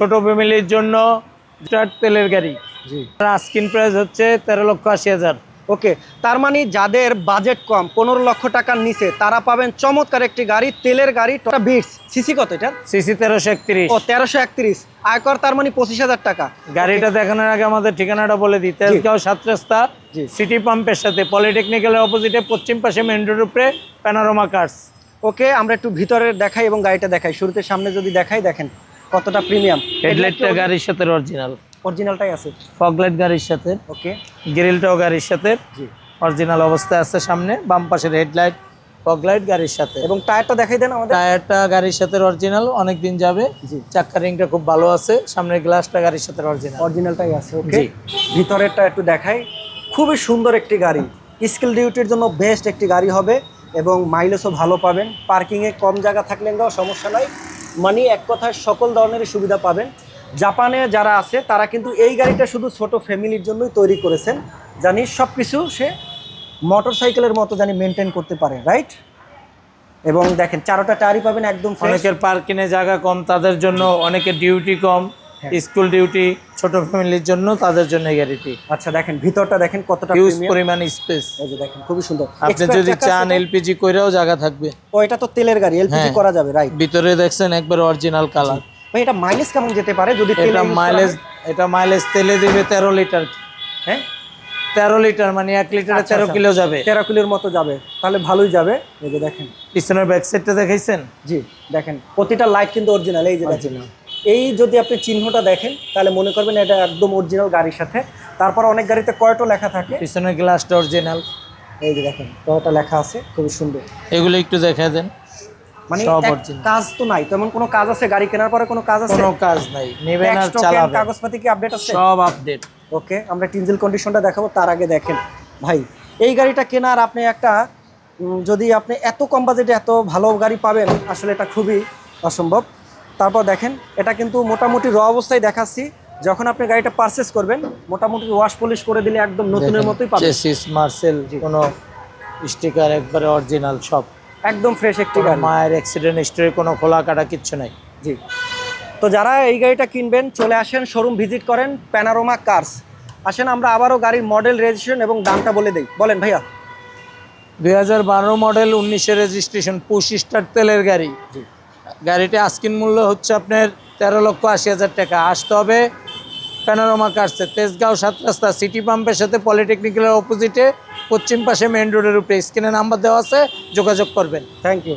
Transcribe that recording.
ছোট ফ্যামিলির জন্য তেলের গাড়ি। আস্কিন প্রাইস হচ্ছে তেরো লক্ষ আশি হাজার। ওকে তার মানে যাদের বাজেট কম পনেরো লক্ষ টাকার নিচে তারা পাবেন চমৎকার একটি গাড়ি তেলের গাড়ি টটা বিটস সিসি কত এটা? সিসি তেরোশো একত্রিশ। ও তেরোশো একত্রিশ। আয়কর তার মানে পঁচিশ হাজার টাকা। গাড়িটা দেখানোর আগে আমাদের ঠিকানাটা বলে দিই। তেজগাঁও সাত রাস্তা। সিটি পাম্পের সাথে পলিটেকনিক্যালের অপোজিটে পশ্চিম পাশে মেন রোড উপরে প্যানারোমা কার্স ওকে আমরা একটু ভিতরে দেখাই এবং গাড়িটা দেখাই। শুরুতে সামনে যদি দেখাই দেখেন। কতটা প্রিমিয়াম? হেডলাইটটা গাড়ির সাথে অরিজিনাল। অরিজিনালটাই আছে? ফগলাইট গাড়ির সাথে ওকে। গ্রিলটাও গাড়ির সাথে জি। অরিজিনাল অবস্থায় আছে সামনে বাম পাশের হেডলাইট ফগলাইট গাড়ির সাথে। এবং টায়ারটা দেখাই দেন আমাদের। টায়ারটা গাড়ির সাথে অরিজিনাল অনেক দিন যাবে। জি। চাক্কা রিংটা খুব ভালো আছে সামনের গ্লাসটা গাড়ির সাথে অরিজিনাল। অরিজিনালটাই আছে ওকে। ভিতরেরটা একটু দেখাই। খুবই সুন্দর একটি গাড়ি। স্কিল ডিউটির জন্য বেস্ট একটি গাড়ি হবে এবং মাইলেজও ভালো পাবেন। পার্কিংয়ে কম জায়গা থাকলে সমস্যা নাই। মানে এক কথায় সকল ধরনের সুবিধা পাবেন জাপানে যারা আছে, তারা কিন্তু এই গাড়িটা শুধু ছোট ফ্যামিলির জন্যই তৈরি করেছেন জানি সব কিছু সে মোটর সাইকেলের মতো জানি মেনটেন করতে পারে রাইট এবং দেখেন, চারোটা টায়ারই পাবেন একদম। অনেকের পার্কিংয়ে জায়গা কম, তাদের জন্য অনেকের ডিউটি কম। School duty. ছোট ফ্যামিলির জন্য তাদের জন্য এই গাড়িটি আচ্ছা দেখেন ভিতরটা দেখেন কতটা premium। পরিমাণ স্পেস এই যে দেখেন খুবই সুন্দর। আপনি যদি চান এলপিজি কইরাও জায়গা থাকবে। ও এটা তো তেলের গাড়ি এলপিজি হ্যাঁ। করা যাবে রাইট ভিতরে দেখছেন একবার অরিজিনাল কালার ভাই এটা মাইলেজ কেমন যেতে পারে? যদি তেলে এটা মাইলেজ এটা মাইলেজ তেলে দিবে তেরো লিটার হ্যাঁ? তেরো লিটার মানে এক লিটারে আচ্ছা, তেরো আচ্ছা। কিলো যাবে। তেরো কিলোর মতো যাবে। তাহলে ভালোই যাবে। এই যে দেখেন। পিছনের ব্যাক সাইডটা দেখাইছেন? জি দেখেন প্রতিটা লাইট কিন্তু অরিজিনাল এই যে দেখেন। এই যদি আপনি চিহ্নটা দেখেন তাহলে মনে করবেন এটা একদম অরিজিনাল গাড়ির সাথে। তারপর অনেক গাড়িতে কয়টো লেখা থাকে? পিছনের গ্লাসটা অরিজিনাল এই যে দেখেন কয়টা লেখা আছে খুবই সুন্দর। এগুলো একটু দেখা দেন। মানে। কাজ তো নাই তেমন কোনো কাজ আছে? গাড়ি কেনার পরে কোনো কাজ আছে? কোনো কাজ নাই নেবেন আর চালাবেন কাগজপাতি কি আপডেট আছে? সব আপডেট ওকে আমরা টিনজেল কন্ডিশনটা দেখাবো তার আগে দেখেন। ভাই এই গাড়িটা কেনার আপনি একটা যদি আপনি এত কম বাজেটে এত ভালো গাড়ি পাবেন আসলে এটা খুবই অসম্ভব। তারপর দেখেন এটা কিন্তু মোটামুটি র অবস্থায় দেখাচ্ছি। যখন আপনি গাড়িটা পারচেস করবেন মোটামুটি ওয়াশ পলিশ করে দিলে একদম নতুনের মতোই পাবেন। চেসিস মার্সেল কোনো স্টিকার একবারে অরিজিনাল সব। একদম ফ্রেশ একটি গাড়ি। মায়ের অ্যাক্সিডেন্ট হিস্টরি কোনো খোলা কাটা কিচ্ছু নাই। জি। তো যারা এই গাড়িটা কিনবেন চলে আসেন শোরুম ভিজিট করেন প্যানারোমা কার্স আসেন আমরা আবারও গাড়ির মডেল রেজিস্ট্রেশন এবং দামটা বলে দিই। বলেন ভাইয়া। দুই হাজার বারো মডেল উনিশে রেজিস্ট্রেশন পুশ স্টার তেলের গাড়ি। জি। গাড়িটা আস্কিন মূল্য হচ্ছে আপনার তেরো লক্ষ আশি হাজার টাকা। আসতে হবে প্যানোরামা কাটছে তেজগাঁও সাত রাস্তা সিটি পাম্পের সাথে পলিটেকনিক্যালের অপোজিটে পশ্চিম পাশে মেন রোডের উপরে। স্ক্রিনে নাম্বার দেওয়া আছে, যোগাযোগ করবেন। Thank you